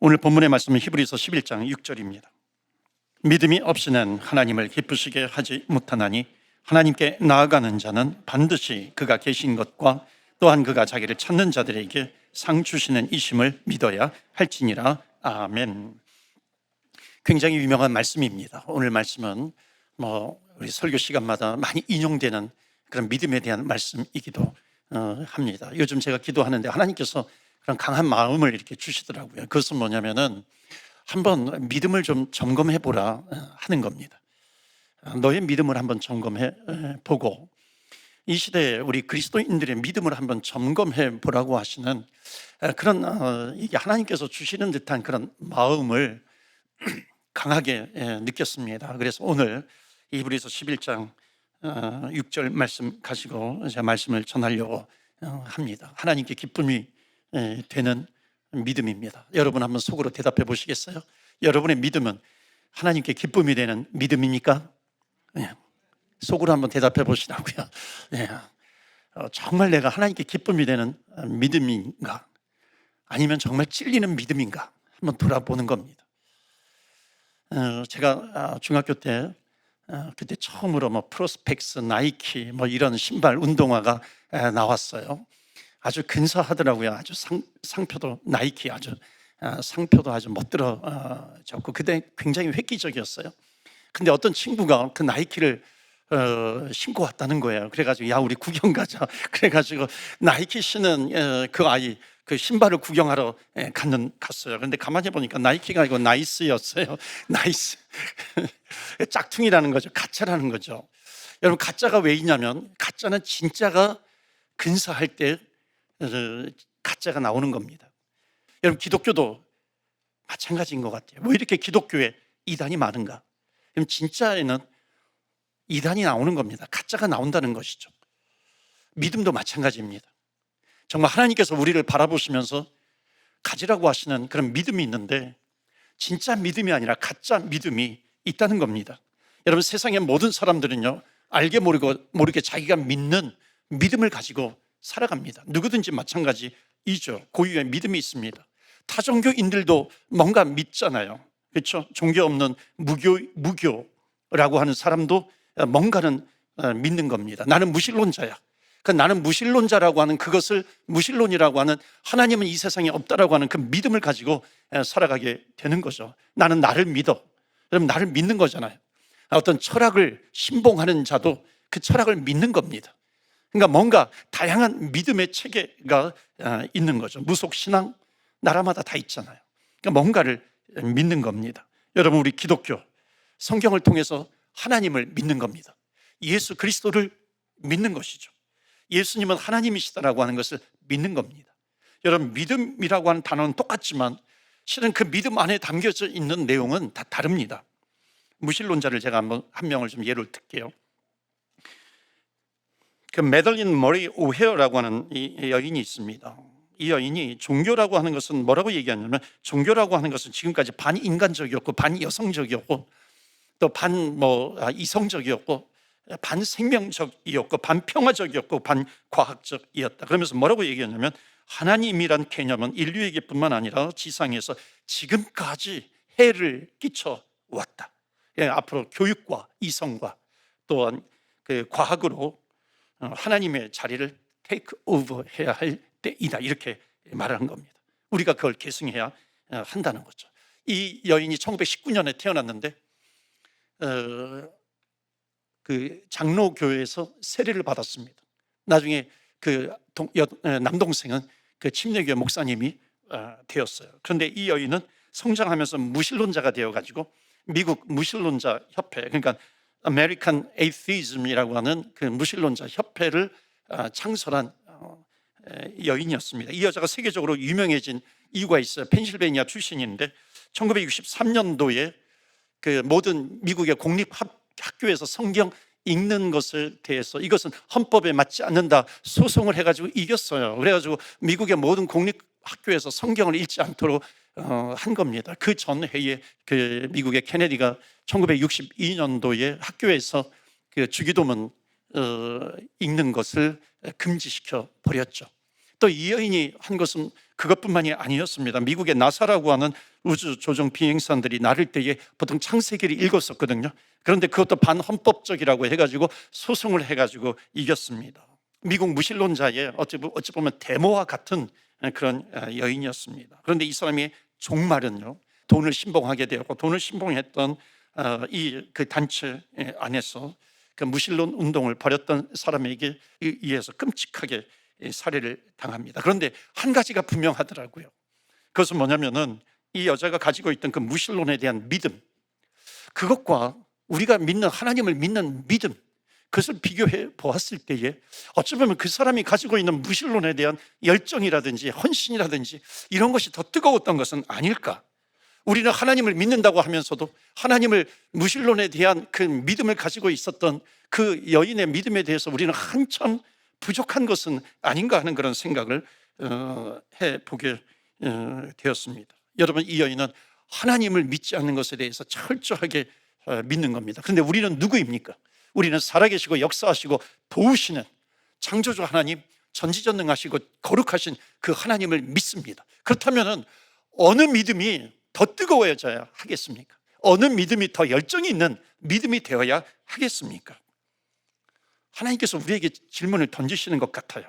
오늘 본문의 말씀은 히브리서 11장 6절입니다. 믿음이 없이는 하나님을 기쁘시게 하지 못하나니 하나님께 나아가는 자는 반드시 그가 계신 것과 또한 그가 자기를 찾는 자들에게 상 주시는 이심을 믿어야 할지니라. 아멘. 굉장히 유명한 말씀입니다. 오늘 말씀은 뭐 우리 설교 시간마다 많이 인용되는 그런 믿음에 대한 말씀이기도 어, 합니다. 요즘 제가 기도하는데 하나님께서 그런 강한 마음을 이렇게 주시더라고요. 그것은 뭐냐면은 한번 믿음을 좀 점검해 보라 어, 하는 겁니다. 어, 너의 믿음을 한번 점검해 보고 이 시대에 우리 그리스도인들의 믿음을 한번 점검해 보라고 하시는 그런 하나님께서 주시는 듯한 그런 마음을 강하게 느꼈습니다. 그래서 오늘 이브리서 11장 6절 말씀 가지고 제가 말씀을 전하려고 어, 합니다. 하나님께 기쁨이 되는 믿음입니다. 여러분 한번 속으로 대답해 보시겠어요? 여러분의 믿음은 하나님께 기쁨이 되는 믿음입니까? 네. 속으로 한번 대답해 보시라고요. 네. 어, 정말 내가 하나님께 기쁨이 되는 믿음인가? 아니면 정말 찔리는 믿음인가? 한번 돌아보는 겁니다. 어, 제가 아, 중학교 때 그때 처음으로 뭐 프로스펙스, 나이키 뭐 이런 신발 운동화가 나왔어요. 아주 근사하더라고요. 아주 상, 상표도 나이키 아주 아, 상표도 아주 멋들어졌고 그때 굉장히 획기적이었어요. 근데 어떤 친구가 그 나이키를 어, 신고 왔다는 거예요. 그래가지고 야 우리 구경 가자. 그래가지고 나이키 신은 어, 그 아이 그 신발을 구경하러 예, 갔는 갔어요. 그런데 가만히 보니까 나이키가 아니고 나이스였어요. 나이스. 짝퉁이라는 거죠. 가짜라는 거죠. 여러분 가짜가 왜 있냐면 가짜는 진짜가 근사할 때 어, 가짜가 나오는 겁니다. 여러분 기독교도 마찬가지인 것 같아요. 왜 이렇게 기독교에 이단이 많은가? 그럼 진짜에는 이단이 나오는 겁니다. 가짜가 나온다는 것이죠. 믿음도 마찬가지입니다. 정말 하나님께서 우리를 바라보시면서 가지라고 하시는 그런 믿음이 있는데 진짜 믿음이 아니라 가짜 믿음이 있다는 겁니다. 여러분 세상의 모든 사람들은요 알게 모르고 모르게 자기가 믿는 믿음을 가지고 살아갑니다. 누구든지 마찬가지이죠. 고유의 믿음이 있습니다. 타 종교인들도 뭔가 믿잖아요. 그렇죠? 종교 없는 무교 무교라고 하는 사람도 뭔가는 어, 믿는 겁니다. 나는 무신론자야. 그 나는 무신론자라고 하는 그것을 무신론이라고 하는 하나님은 이 세상에 없다라고 하는 그 믿음을 가지고 살아가게 되는 거죠. 나는 나를 믿어. 여러분 나를 믿는 거잖아요. 어떤 철학을 신봉하는 자도 그 철학을 믿는 겁니다. 그러니까 뭔가 다양한 믿음의 체계가 어, 있는 거죠. 무속 신앙 나라마다 다 있잖아요. 그러니까 뭔가를 믿는 겁니다. 여러분 우리 기독교 성경을 통해서 하나님을 믿는 겁니다. 예수 그리스도를 믿는 것이죠. 예수님은 하나님이시다라고 하는 것을 믿는 겁니다. 여러분 믿음이라고 하는 단어는 똑같지만 실은 그 믿음 안에 담겨져 있는 내용은 다 다릅니다. 무신론자를 제가 한번 한 명을 좀 예를 들게요. 그 메들린 머리 오헤어라고 하는 이 여인이 있습니다. 이 여인이 종교라고 하는 것은 뭐라고 얘기하냐면 종교라고 하는 것은 지금까지 반인간적이었고 반여성적이었고 또 반뭐 아, 이성적이었고 반생명적이었고 반평화적이었고 반과학적이었다. 그러면서 뭐라고 얘기하냐면 하나님이란 개념은 인류에게뿐만 아니라 지상에서 지금까지 해를 끼쳐 왔다. 예, 앞으로 교육과 이성과 또한 그 과학으로 어, 하나님의 자리를 테이크 오버 해야 할 때이다. 이렇게 말하는 겁니다. 우리가 그걸 계승해야 어, 한다는 거죠. 이 여인이 1919년에 태어났는데 어, 그 장로 교회에서 세례를 받았습니다. 나중에 그 동, 여, 남동생은 그 침례교회 목사님이 어, 되었어요. 그런데 이 여인은 성장하면서 무신론자가 되어 가지고 미국 무신론자 협회 그러니까 아메리칸 에이티즘이라고 하는 그 무신론자 협회를 어, 창설한 어, 여인이었습니다. 이 여자가 세계적으로 유명해진 이유가 있어요. 펜실베니아 출신인데 1963년도에 그 모든 미국의 공립 학교에서 성경 읽는 것을 대해서 이것은 헌법에 맞지 않는다 소송을 해가지고 이겼어요. 그래가지고 미국의 모든 공립 학교에서 성경을 읽지 않도록 어, 한 겁니다. 그 전해에 그 미국의 케네디가 1962년도에 학교에서 그 주기도문 어, 읽는 것을 금지시켜 버렸죠. 또 이 여인이 한 것은 그것뿐만이 아니었습니다. 미국의 나사라고 하는 우주 조종 비행선들이 나를 때에 보통 창세기를 읽었었거든요. 그런데 그것도 반헌법적이라고 해가지고 소송을 해가지고 이겼습니다. 미국 무신론자의 어찌 보면 데모와 같은 그런 여인이었습니다. 그런데 이 사람이 종말은요 돈을 신봉하게 되었고 돈을 신봉했던 이 그 단체 안에서 그 무신론 운동을 벌였던 사람에게 의해서 끔찍하게 살해를 당합니다. 그런데 한 가지가 분명하더라고요. 그것은 뭐냐면은 이 여자가 가지고 있던 그 무신론에 대한 믿음, 그것과 우리가 믿는 하나님을 믿는 믿음, 그것을 비교해 보았을 때에 어찌 보면 그 사람이 가지고 있는 무신론에 대한 열정이라든지 헌신이라든지 이런 것이 더 뜨거웠던 것은 아닐까? 우리는 하나님을 믿는다고 하면서도 하나님을 무신론에 대한 그 믿음을 가지고 있었던 그 여인의 믿음에 대해서 우리는 한참 부족한 것은 아닌가 하는 그런 생각을 어, 해 보게 어, 되었습니다. 여러분 이 여인은 하나님을 믿지 않는 것에 대해서 철저하게 어, 믿는 겁니다. 그런데 우리는 누구입니까? 우리는 살아계시고 역사하시고 도우시는 창조주 하나님, 전지전능하시고 거룩하신 그 하나님을 믿습니다. 그렇다면은 어느 믿음이 더 뜨거워져야 하겠습니까? 어느 믿음이 더 열정이 있는 믿음이 되어야 하겠습니까? 하나님께서 우리에게 질문을 던지시는 것 같아요.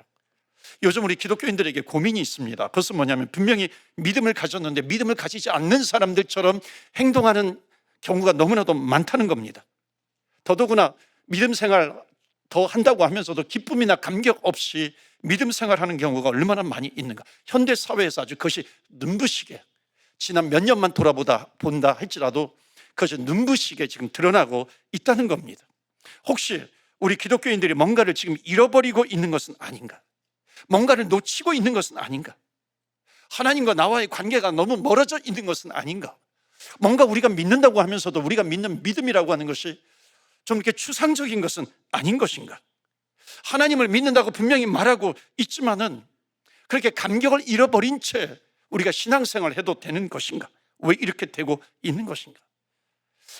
요즘 우리 기독교인들에게 고민이 있습니다. 그것은 뭐냐면 분명히 믿음을 가졌는데 믿음을 가지지 않는 사람들처럼 행동하는 경우가 너무나도 많다는 겁니다. 더더구나 믿음 생활 더 한다고 하면서도 기쁨이나 감격 없이 믿음 생활하는 경우가 얼마나 많이 있는가. 현대 사회에서 아주 그것이 눈부시게 지난 몇 년만 돌아보다 본다 할지라도 그것이 눈부시게 지금 드러나고 있다는 겁니다. 혹시 우리 기독교인들이 뭔가를 지금 잃어버리고 있는 것은 아닌가? 뭔가를 놓치고 있는 것은 아닌가? 하나님과 나와의 관계가 너무 멀어져 있는 것은 아닌가? 뭔가 우리가 믿는다고 하면서도 우리가 믿는 믿음이라고 하는 것이 좀 이렇게 추상적인 것은 아닌 것인가? 하나님을 믿는다고 분명히 말하고 있지만은 그렇게 감격을 잃어버린 채 우리가 신앙생활을 해도 되는 것인가? 왜 이렇게 되고 있는 것인가?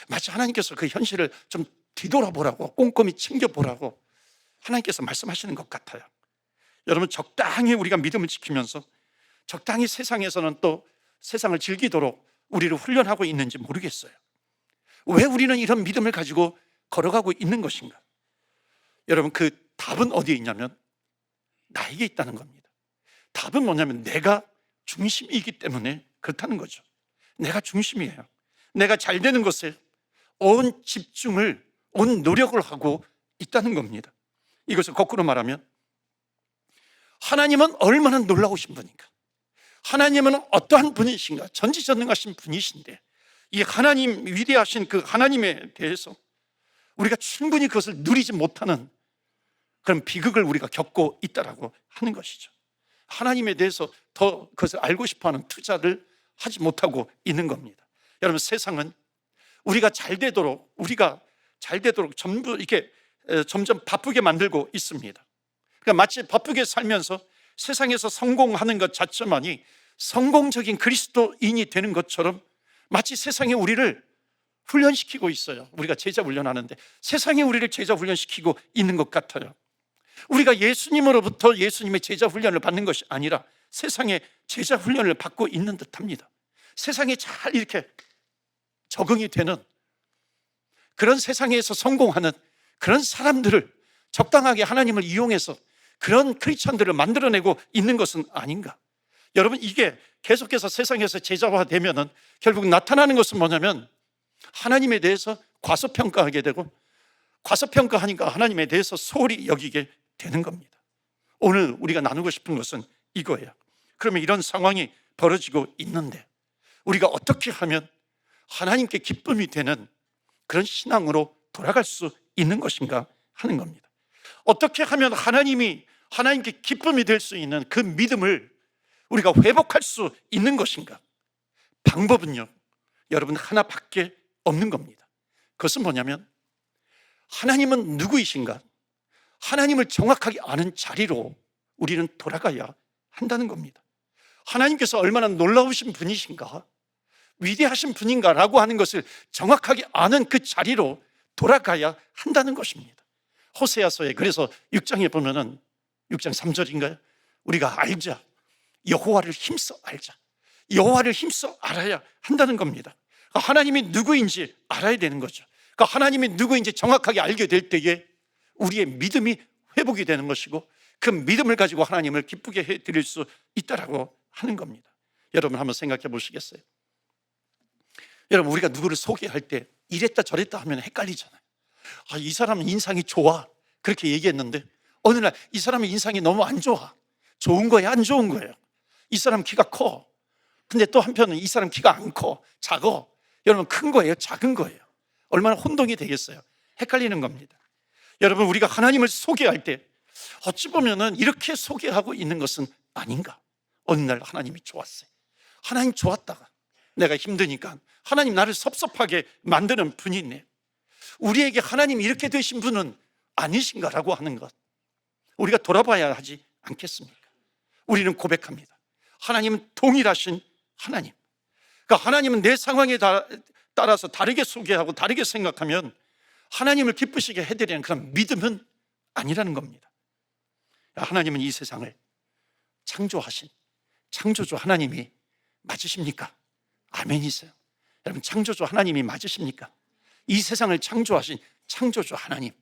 마치 하나님께서 그 현실을 좀 뒤돌아보라고 꼼꼼히 챙겨보라고 하나님께서 말씀하시는 것 같아요. 여러분 적당히 우리가 믿음을 지키면서 적당히 세상에서는 또 세상을 즐기도록 우리를 훈련하고 있는지 모르겠어요. 왜 우리는 이런 믿음을 가지고 걸어가고 있는 것인가? 여러분 그 답은 어디에 있냐면 나에게 있다는 겁니다. 답은 뭐냐면 내가 중심이기 때문에 그렇다는 거죠. 내가 중심이에요. 내가 잘 되는 것에 온 집중을, 온 노력을 하고 있다는 겁니다. 이것을 거꾸로 말하면 하나님은 얼마나 놀라우신 분인가? 하나님은 어떠한 분이신가? 전지전능하신 분이신데 이 하나님 위대하신 그 하나님에 대해서 우리가 충분히 그것을 누리지 못하는 그런 비극을 우리가 겪고 있다라고 하는 것이죠. 하나님에 대해서 더 그것을 알고 싶어하는 투자를 하지 못하고 있는 겁니다. 여러분 세상은 우리가 잘 되도록 우리가 잘 되도록 전부 이렇게 에, 점점 바쁘게 만들고 있습니다. 그러니까 마치 바쁘게 살면서 세상에서 성공하는 것 자체만이 성공적인 그리스도인이 되는 것처럼 마치 세상에 우리를 훈련시키고 있어요. 우리가 제자 훈련하는데 세상에 우리를 제자 훈련시키고 있는 것 같아요. 우리가 예수님으로부터 예수님의 제자 훈련을 받는 것이 아니라 세상에 제자 훈련을 받고 있는 듯합니다. 세상에 잘 이렇게 적응이 되는 그런 세상에서 성공하는 그런 사람들을 적당하게 하나님을 이용해서 그런 크리스천들을 만들어내고 있는 것은 아닌가? 여러분 이게 계속해서 세상에서 제자화 되면은 결국 나타나는 것은 뭐냐면 하나님에 대해서 과소평가하게 되고 과소평가하니까 하나님에 대해서 소홀히 여기게 되는 겁니다. 오늘 우리가 나누고 싶은 것은 이거예요. 그러면 이런 상황이 벌어지고 있는데 우리가 어떻게 하면 하나님께 기쁨이 되는 그런 신앙으로 돌아갈 수 있는 것인가 하는 겁니다. 어떻게 하면 하나님이 하나님께 기쁨이 될 수 있는 그 믿음을 우리가 회복할 수 있는 것인가? 방법은요, 여러분 하나밖에 없는 겁니다. 그것은 뭐냐면 하나님은 누구이신가? 하나님을 정확하게 아는 자리로 우리는 돌아가야 한다는 겁니다. 하나님께서 얼마나 놀라우신 분이신가? 위대하신 분인가라고 하는 것을 정확하게 아는 그 자리로 돌아가야 한다는 것입니다. 호세아서에 그래서 6장에 보면은 6장 3절인가요? 우리가 알자. 여호와를 힘써 알자. 여호와를 힘써 알아야 한다는 겁니다. 그러니까 하나님이 누구인지 알아야 되는 거죠. 그러니까 하나님이 누구인지 정확하게 알게 될 때에 우리의 믿음이 회복이 되는 것이고 그 믿음을 가지고 하나님을 기쁘게 해 드릴 수 있다라고 하는 겁니다. 여러분 한번 생각해 보시겠어요? 여러분 우리가 누구를 소개할 때 이랬다 저랬다 하면 헷갈리잖아요. 아, 이 사람은 인상이 좋아. 그렇게 얘기했는데 어느 날 이 사람의 인상이 너무 안 좋아. 좋은 거예요, 안 좋은 거예요? 이 사람 키가 커. 근데 또 한편은 이 사람 키가 안 커. 작어. 여러분 큰 거예요, 작은 거예요? 얼마나 혼동이 되겠어요? 헷갈리는 겁니다. 여러분 우리가 하나님을 소개할 때 어찌 보면은 이렇게 소개하고 있는 것은 아닌가? 어느 날 하나님이 좋았어요. 하나님 좋았다가 내가 힘드니까 하나님 나를 섭섭하게 만드는 분이 있네. 우리에게 하나님 이렇게 되신 분은 아니신가라고 하는 것. 우리가 돌아봐야 하지 않겠습니까? 우리는 고백합니다. 하나님은 동일하신 하나님. 그러니까 하나님은 내 상황에 다- 따라서 다르게 소개하고 다르게 생각하면 하나님을 기쁘시게 해드리는 그런 믿음은 아니라는 겁니다. 하나님은 이 세상을 창조하신 창조주 하나님이 맞으십니까? 아멘이세요. 여러분 창조주 하나님이 맞으십니까? 이 세상을 창조하신 창조주 하나님.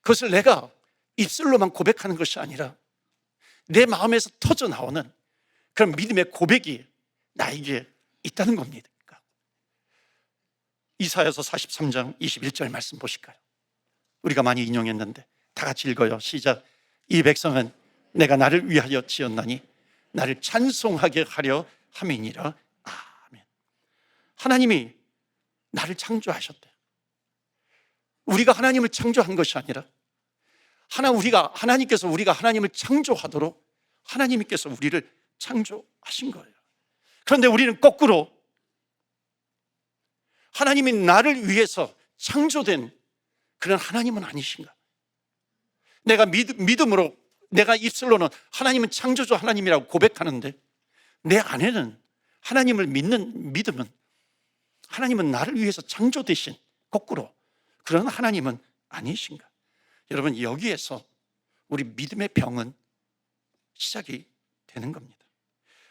그것을 내가 입술로만 고백하는 것이 아니라 내 마음에서 터져 나오는 그런 믿음의 고백이 나에게 있다는 겁니다. 이사야서 43장 21절 말씀 보실까요? 우리가 많이 인용했는데 다 같이 읽어요. 시작. 이 백성은 내가 나를 위하여 지었나니 나를 찬송하게 하려 함이니라. 아멘. 하나님이 나를 창조하셨대. 우리가 하나님을 창조한 것이 아니라 하나 우리가 하나님께서 우리가 하나님을 창조하도록 하나님께서 우리를 창조하신 거예요. 그런데 우리는 거꾸로 하나님이 나를 위해서 창조된 그런 하나님은 아니신가? 내가 믿, 믿음 으로 내가 입술로는 하나님은 창조주 하나님이라고 고백하는데 내 안에는 하나님을 믿는 믿음은 하나님은 나를 위해서 창조되신 거꾸로 그런 하나님은 아니신가? 여러분 여기에서 우리 믿음의 병은 시작이 되는 겁니다.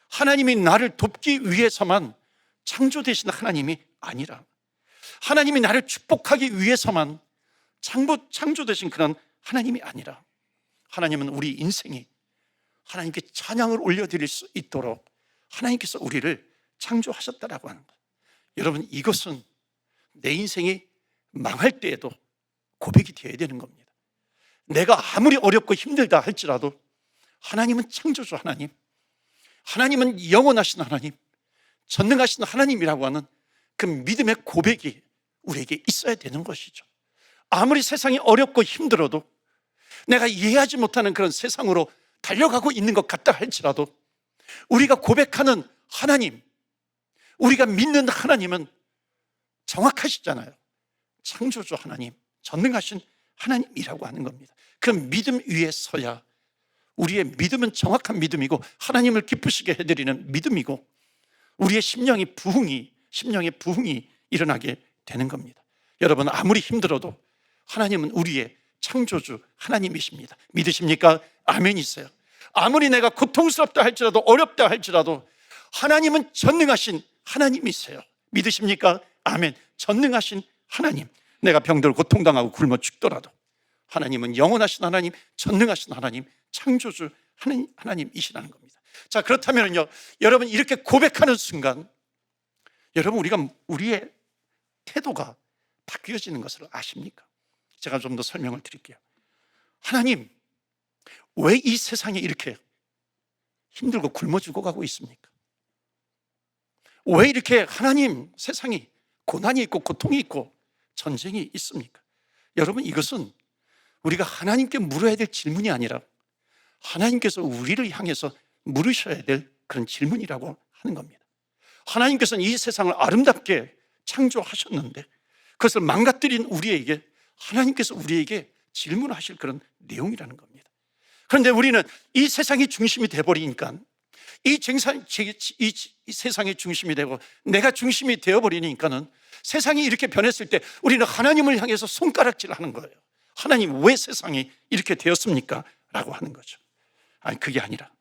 하나님이 나를 돕기 위해서만 창조되신 하나님이 아니라 하나님이 나를 축복하기 위해서만 창조, 창조되신 그런 하나님이 아니라 하나님은 우리 인생이 하나님께 찬양을 올려드릴 수 있도록 하나님께서 우리를 창조하셨다라고 하는 거예요. 여러분 이것은 내 인생이 망할 때에도 고백이 되어야 되는 겁니다. 내가 아무리 어렵고 힘들다 할지라도 하나님은 창조주 하나님, 하나님은 영원하신 하나님, 전능하신 하나님이라고 하는 그 믿음의 고백이 우리에게 있어야 되는 것이죠. 아무리 세상이 어렵고 힘들어도 내가 이해하지 못하는 그런 세상으로 달려가고 있는 것 같다 할지라도 우리가 고백하는 하나님, 우리가 믿는 하나님은 정확하시잖아요. 창조주 하나님, 전능하신 하나님이라고 하는 겁니다. 그 믿음 위에 서야 우리의 믿음은 정확한 믿음이고 하나님을 기쁘시게 해드리는 믿음이고 우리의 심령이 부흥이 심령의 부흥이 일어나게 되는 겁니다. 여러분 아무리 힘들어도 하나님은 우리의 창조주 하나님이십니다. 믿으십니까? 아멘이세요. 아무리 내가 고통스럽다 할지라도 어렵다 할지라도 하나님은 전능하신 하나님이세요. 믿으십니까? 아멘. 전능하신 하나님. 내가 병들 고통당하고 굶어 죽더라도 하나님은 영원하신 하나님, 전능하신 하나님, 창조주 하나님, 하나님이시라는 겁니다. 자, 그렇다면요. 여러분 이렇게 고백하는 순간 여러분 우리가 우리의 태도가 바뀌어지는 것을 아십니까? 제가 좀 더 설명을 드릴게요. 하나님, 왜 이 세상에 이렇게 힘들고 굶어 죽어가고 있습니까? 왜 이렇게 하나님 세상이 고난이 있고 고통이 있고 전쟁이 있습니까? 여러분 이것은 우리가 하나님께 물어야 될 질문이 아니라 하나님께서 우리를 향해서 물으셔야 될 그런 질문이라고 하는 겁니다. 하나님께서는 이 세상을 아름답게 창조하셨는데 그것을 망가뜨린 우리에게 하나님께서 우리에게 질문하실 그런 내용이라는 겁니다. 그런데 우리는 이 세상이 중심이 돼버리니까 이, 쟁상, 이, 이 세상의 중심이 되고 내가 중심이 되어버리니까는 세상이 이렇게 변했을 때 우리는 하나님을 향해서 손가락질 하는 거예요. 하나님 왜 세상이 이렇게 되었습니까? 라고 하는 거죠. 아니, 그게 아니라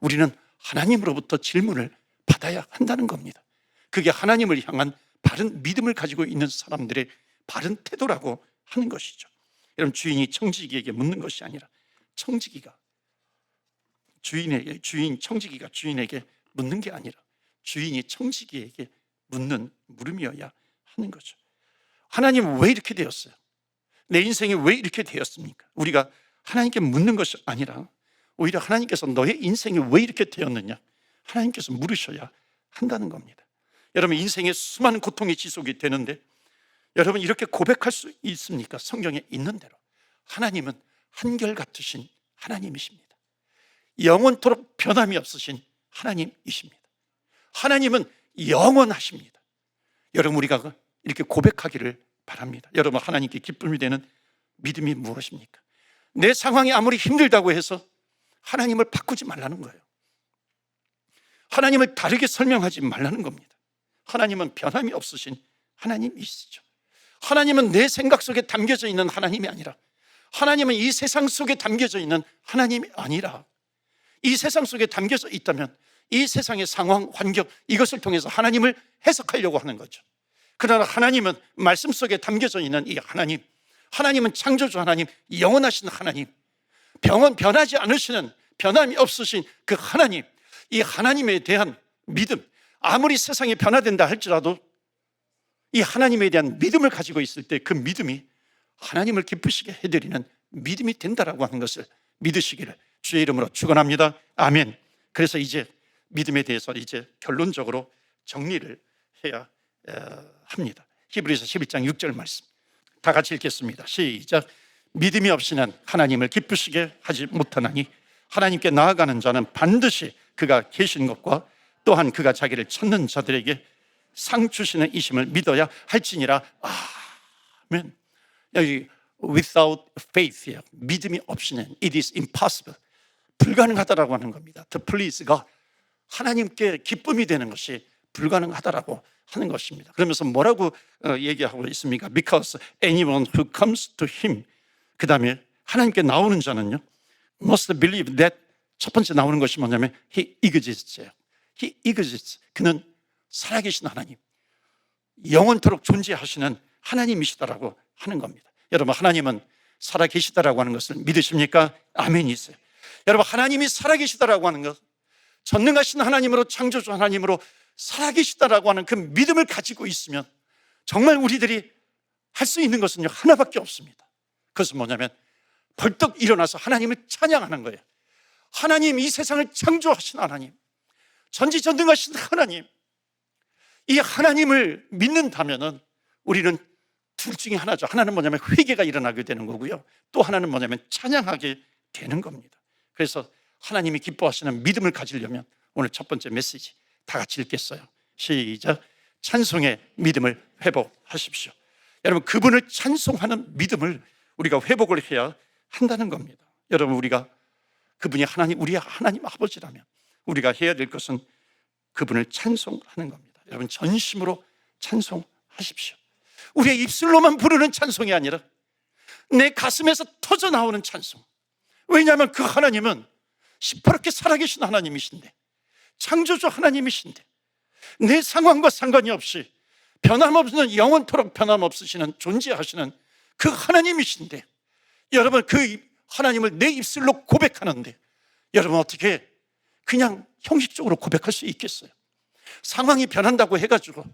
우리는 하나님으로부터 질문을 받아야 한다는 겁니다. 그게 하나님을 향한 바른 믿음을 가지고 있는 사람들의 바른 태도라고 하는 것이죠. 여러분 주인이 청지기에게 묻는 것이 아니라 청지기가 주인에게 주인 청지기가 주인에게 묻는 게 아니라 주인이 청지기에게 묻는 물음이어야 하는 거죠. 하나님 왜 이렇게 되었어요? 내 인생이 왜 이렇게 되었습니까? 우리가 하나님께 묻는 것이 아니라 오히려 하나님께서 너의 인생이 왜 이렇게 되었느냐? 하나님께서 물으셔야 한다는 겁니다. 여러분 인생에 수많은 고통이 지속이 되는데 여러분 이렇게 고백할 수 있습니까? 성경에 있는 대로 하나님은 한결같으신 하나님이십니다. 영원토록 변함이 없으신 하나님이십니다. 하나님은 영원하십니다. 여러분 우리가 이렇게 고백하기를 바랍니다. 여러분 하나님께 기쁨이 되는 믿음이 무엇입니까? 내 상황이 아무리 힘들다고 해서 하나님을 바꾸지 말라는 거예요. 하나님을 다르게 설명하지 말라는 겁니다. 하나님은 변함이 없으신 하나님이시죠. 하나님은 내 생각 속에 담겨져 있는 하나님이 아니라 하나님은 이 세상 속에 담겨져 있는 하나님이 아니라 이 세상 속에 담겨져 있다면 이 세상의 상황, 환경 이것을 통해서 하나님을 해석하려고 하는 거죠. 그러나 하나님은 말씀 속에 담겨져 있는 이 하나님, 하나님은 창조주 하나님, 영원하신 하나님, 병원 변하지 않으시는 변함이 없으신 그 하나님, 이 하나님에 대한 믿음, 아무리 세상이 변화된다 할지라도 이 하나님에 대한 믿음을 가지고 있을 때 그 믿음이 하나님을 기쁘시게 해드리는 믿음이 된다라고 하는 것을 믿으시기를 주의 이름으로 축원합니다. 아멘. 그래서 이제 믿음에 대해서 이제 결론적으로 정리를 해야 어, 합니다. 히브리서 11장 6절 말씀. 다 같이 읽겠습니다. 시작. 믿음이 없이는 하나님을 기쁘시게 하지 못하나니 하나님께 나아가는 자는 반드시 그가 계신 것과 또한 그가 자기를 찾는 자들에게 상 주시는 이심을 믿어야 할지니라. 아멘. 여기 without faith 믿음이 없이는 it is impossible 불가능하다라고 하는 겁니다. To please가 하나님께 기쁨이 되는 것이 불가능하다라고 하는 것입니다. 그러면서 뭐라고 어, 얘기하고 있습니까? Because anyone who comes to him 그 다음에 하나님께 나오는 자는요 must believe that 첫 번째 나오는 것이 뭐냐면 he exists예요. He exists. 그는 살아계신 하나님, 영원토록 존재하시는 하나님이시다라고 하는 겁니다. 여러분 하나님은 살아계시다라고 하는 것을 믿으십니까? 아멘이 있어요. 여러분 하나님이 살아계시다라고 하는 것, 전능하신 하나님으로 창조주 하나님으로 살아계시다라고 하는 그 믿음을 가지고 있으면 정말 우리들이 할 수 있는 것은요 하나밖에 없습니다. 그것은 뭐냐면 벌떡 일어나서 하나님을 찬양하는 거예요. 하나님 이 세상을 창조하신 하나님, 전지전능하신 하나님, 이 하나님을 믿는다면은 우리는 둘 중에 하나죠. 하나는 뭐냐면 회개가 일어나게 되는 거고요. 또 하나는 뭐냐면 찬양하게 되는 겁니다. 그래서 하나님이 기뻐하시는 믿음을 가지려면 오늘 첫 번째 메시지 다 같이 읽겠어요. 시작. 찬송의 믿음을 회복하십시오. 여러분 그분을 찬송하는 믿음을 우리가 회복을 해야 한다는 겁니다. 여러분 우리가 그분이 하나님 우리 하나님 아버지라면 우리가 해야 될 것은 그분을 찬송하는 겁니다. 여러분 전심으로 찬송하십시오. 우리의 입술로만 부르는 찬송이 아니라 내 가슴에서 터져 나오는 찬송. 왜냐하면 그 하나님은 시퍼렇게 살아계신 하나님이신데 창조주 하나님이신데 내 상황과 상관이 없이 변함없는 영원토록 변함없으시는 존재하시는 그 하나님이신데 여러분 그 하나님을 내 입술로 고백하는데 여러분 어떻게 그냥 형식적으로 고백할 수 있겠어요? 상황이 변한다고 해가지고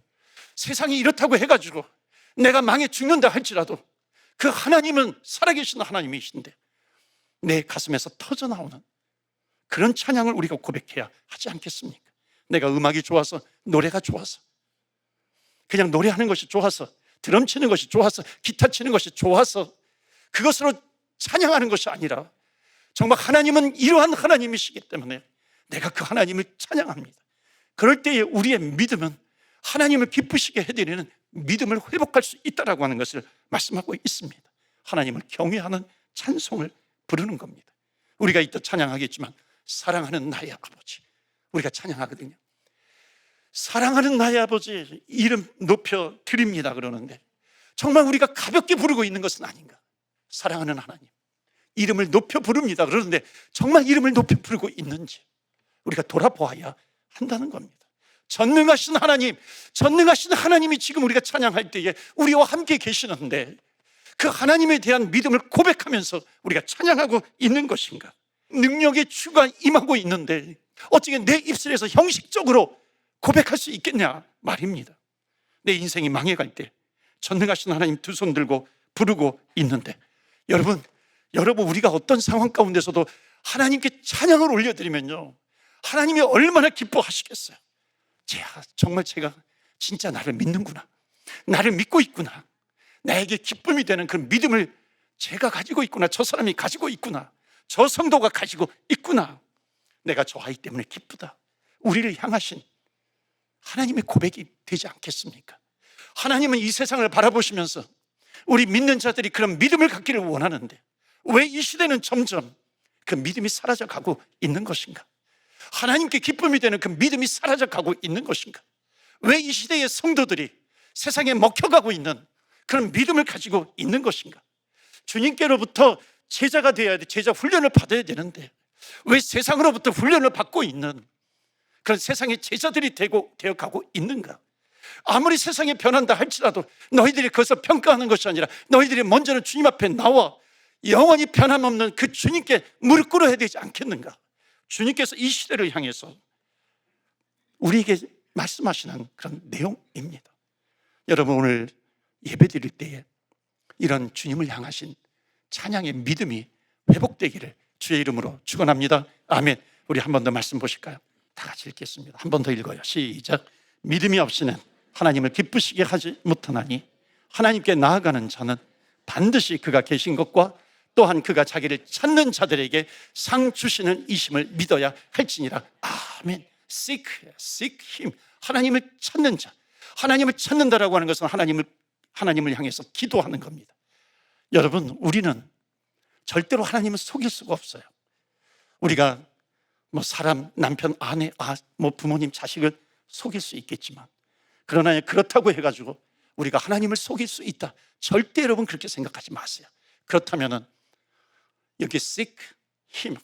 세상이 이렇다고 해가지고 내가 망해 죽는다 할지라도 그 하나님은 살아계신 하나님이신데 내 가슴에서 터져 나오는 그런 찬양을 우리가 고백해야 하지 않겠습니까? 내가 음악이 좋아서 노래가 좋아서 그냥 노래하는 것이 좋아서 드럼 치는 것이 좋아서 기타 치는 것이 좋아서 그것으로 찬양하는 것이 아니라 정말 하나님은 이러한 하나님이시기 때문에 내가 그 하나님을 찬양합니다. 그럴 때에 우리의 믿음은 하나님을 기쁘시게 해드리는 믿음을 회복할 수 있다라고 하는 것을 말씀하고 있습니다. 하나님을 경외하는 찬송을 부르는 겁니다. 우리가 이따 찬양하겠지만 사랑하는 나의 아버지 우리가 찬양하거든요. 사랑하는 나의 아버지 이름 높여 드립니다 그러는데 정말 우리가 가볍게 부르고 있는 것은 아닌가? 사랑하는 하나님 이름을 높여 부릅니다 그러는데 정말 이름을 높여 부르고 있는지 우리가 돌아보아야 한다는 겁니다. 전능하신 하나님, 전능하신 하나님이 지금 우리가 찬양할 때에 우리와 함께 계시는데 그 하나님에 대한 믿음을 고백하면서 우리가 찬양하고 있는 것인가? 능력의 주가 임하고 있는데 어떻게 내 입술에서 형식적으로 고백할 수 있겠냐 말입니다. 내 인생이 망해갈 때 전능하신 하나님 두 손 들고 부르고 있는데 여러분, 여러분 우리가 어떤 상황 가운데서도 하나님께 찬양을 올려드리면요 하나님이 얼마나 기뻐하시겠어요. 자, 정말 제가 진짜 나를 믿는구나. 나를 믿고 있구나. 나에게 기쁨이 되는 그런 믿음을 제가 가지고 있구나. 저 사람이 가지고 있구나. 저 성도가 가지고 있구나. 내가 저 아이 때문에 기쁘다. 우리를 향하신 하나님의 고백이 되지 않겠습니까? 하나님은 이 세상을 바라보시면서 우리 믿는 자들이 그런 믿음을 갖기를 원하는데 왜 이 시대는 점점 그 믿음이 사라져 가고 있는 것인가? 하나님께 기쁨이 되는 그 믿음이 사라져 가고 있는 것인가? 왜 이 시대의 성도들이 세상에 먹혀가고 있는 그런 믿음을 가지고 있는 것인가? 주님께로부터 제자가 되어야 돼. 제자 훈련을 받아야 되는데 왜 세상으로부터 훈련을 받고 있는 그런 세상의 제자들이 되고 되어 가고 있는가? 아무리 세상이 변한다 할지라도 너희들이 그것을 평가하는 것이 아니라 너희들이 먼저는 주님 앞에 나와 영원히 변함없는 그 주님께 무릎 꿇어야 되지 않겠는가? 주님께서 이 시대를 향해서 우리에게 말씀하시는 그런 내용입니다. 여러분 오늘 예배 드릴 때에 이런 주님을 향하신 찬양의 믿음이 회복되기를 주의 이름으로 축원합니다. 아멘. 우리 한 번 더 말씀 보실까요? 다 같이 읽겠습니다. 한 번 더 읽어요. 시작. 믿음이 없이는 하나님을 기쁘시게 하지 못하나니 하나님께 나아가는 자는 반드시 그가 계신 것과 또한 그가 자기를 찾는 자들에게 상 주시는 이심을 믿어야 할지니라. 아멘. seek, seek him. 하나님을 찾는 자. 하나님을 찾는다라고 하는 것은 하나님을 하나님을 향해서 기도하는 겁니다. 여러분, 우리는 절대로 하나님을 속일 수가 없어요. 우리가 뭐 사람, 남편, 아내, 아, 뭐 부모님, 자식을 속일 수 있겠지만 그러나 그렇다고 해가지고 우리가 하나님을 속일 수 있다. 절대 여러분 그렇게 생각하지 마세요. 그렇다면은 여기 seek him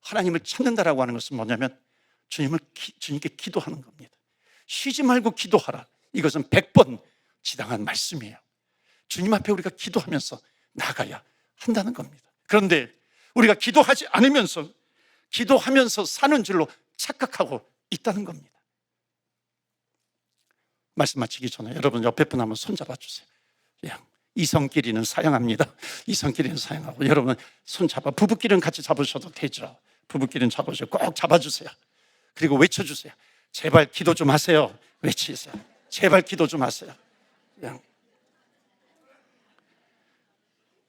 하나님을 찾는다라고 하는 것은 뭐냐면 주님을 기- 주님께 기도하는 겁니다. 쉬지 말고 기도하라. 이것은 100번 지당한 말씀이에요. 주님 앞에 우리가 기도하면서 나가야 한다는 겁니다. 그런데 우리가 기도하지 않으면서 기도하면서 사는 줄로 착각하고 있다는 겁니다. 말씀 마치기 전에 여러분 옆에 분 한번 손잡아 주세요. 이성끼리는 사양합니다. 이성끼리는 사양하고 여러분 손 잡아 부부끼리는 같이 잡으셔도 되죠. 부부끼리는 잡으셔 꼭 잡아주세요. 그리고 외쳐주세요. 제발 기도 좀 하세요. 외치세요. 제발 기도 좀 하세요. 그냥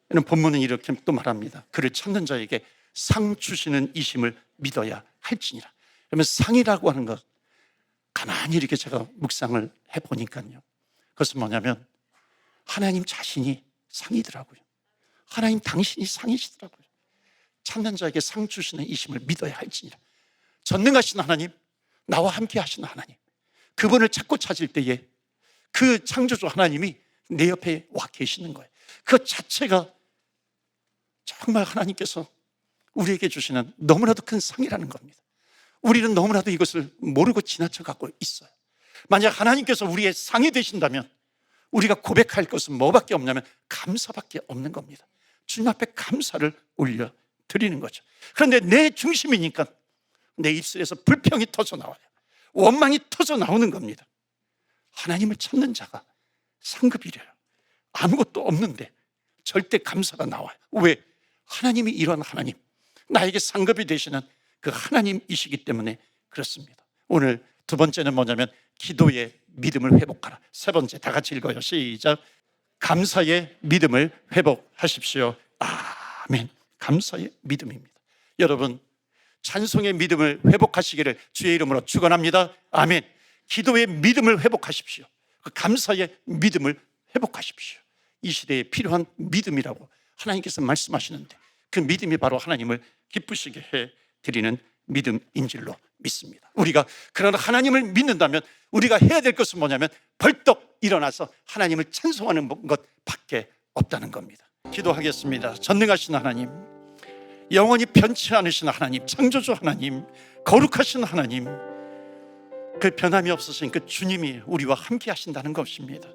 이는 본문은 이렇게 또 말합니다. 그를 찾는 자에게 상 주시는 이심을 믿어야 할지니라. 그러면 상이라고 하는 것 가만히 이렇게 제가 묵상을 해 보니까요. 그것은 뭐냐면 하나님 자신이 상이더라고요. 하나님 당신이 상이시더라고요. 찾는 자에게 상 주시는 이심을 믿어야 할지니라. 전능하신 하나님, 나와 함께 하시는 하나님. 그분을 찾고 찾을 때에 그 창조주 하나님이 내 옆에 와 계시는 거예요. 그 자체가 정말 하나님께서 우리에게 주시는 너무나도 큰 상이라는 겁니다. 우리는 너무나도 이것을 모르고 지나쳐 갖고 있어요. 만약 하나님께서 우리의 상이 되신다면 우리가 고백할 것은 뭐밖에 없냐면 감사밖에 없는 겁니다. 주님 앞에 감사를 올려 드리는 거죠. 그런데 내 중심이니까 내 입술에서 불평이 터져 나와요. 원망이 터져 나오는 겁니다. 하나님을 찾는 자가 상급이래요. 아무것도 없는데 절대 감사가 나와요. 왜? 하나님이 이런 하나님, 나에게 상급이 되시는 그 하나님이시기 때문에 그렇습니다. 오늘 두 번째는 뭐냐면 기도의 믿음을 회복하라. 세 번째 다 같이 읽어요. 시작. 감사의 믿음을 회복하십시오. 아멘. 감사의 믿음입니다. 여러분 찬송의 믿음을 회복하시기를 주의 이름으로 축원합니다. 아멘. 기도의 믿음을 회복하십시오. 그 감사의 믿음을 회복하십시오. 이 시대에 필요한 믿음이라고 하나님께서 말씀하시는데 그 믿음이 바로 하나님을 기쁘시게 해 드리는 믿음인 줄로 믿습니다. 우리가 그런 하나님을 믿는다면 우리가 해야 될 것은 뭐냐면 벌떡 일어나서 하나님을 찬송하는 것밖에 없다는 겁니다. 기도하겠습니다. 전능하신 하나님, 영원히 변치 않으신 하나님, 창조주 하나님, 거룩하신 하나님, 그 변함이 없으신 그 주님이 우리와 함께 하신다는 것입니다.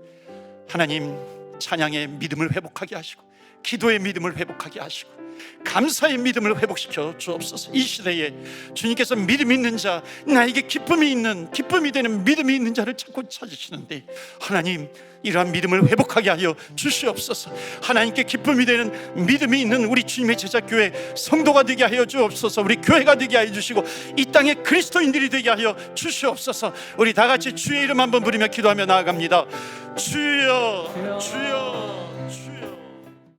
하나님, 찬양의 믿음을 회복하게 하시고, 기도의 믿음을 회복하게 하시고, 감사의 믿음을 회복시켜 주옵소서. 이 시대에 주님께서 믿음 있는 자, 나에게 기쁨이 있는 기쁨이 되는 믿음이 있는 자를 찾고 찾으시는데 하나님 이러한 믿음을 회복하게 하여 주시옵소서. 하나님께 기쁨이 되는 믿음이 있는 우리 주님의 제자 교회 성도가 되게 하여 주옵소서. 우리 교회가 되게 하여 주시고 이 땅의 그리스도인들이 되게 하여 주시옵소서. 우리 다 같이 주의 이름 한번 부르며 기도하며 나아갑니다. 주여, 주여.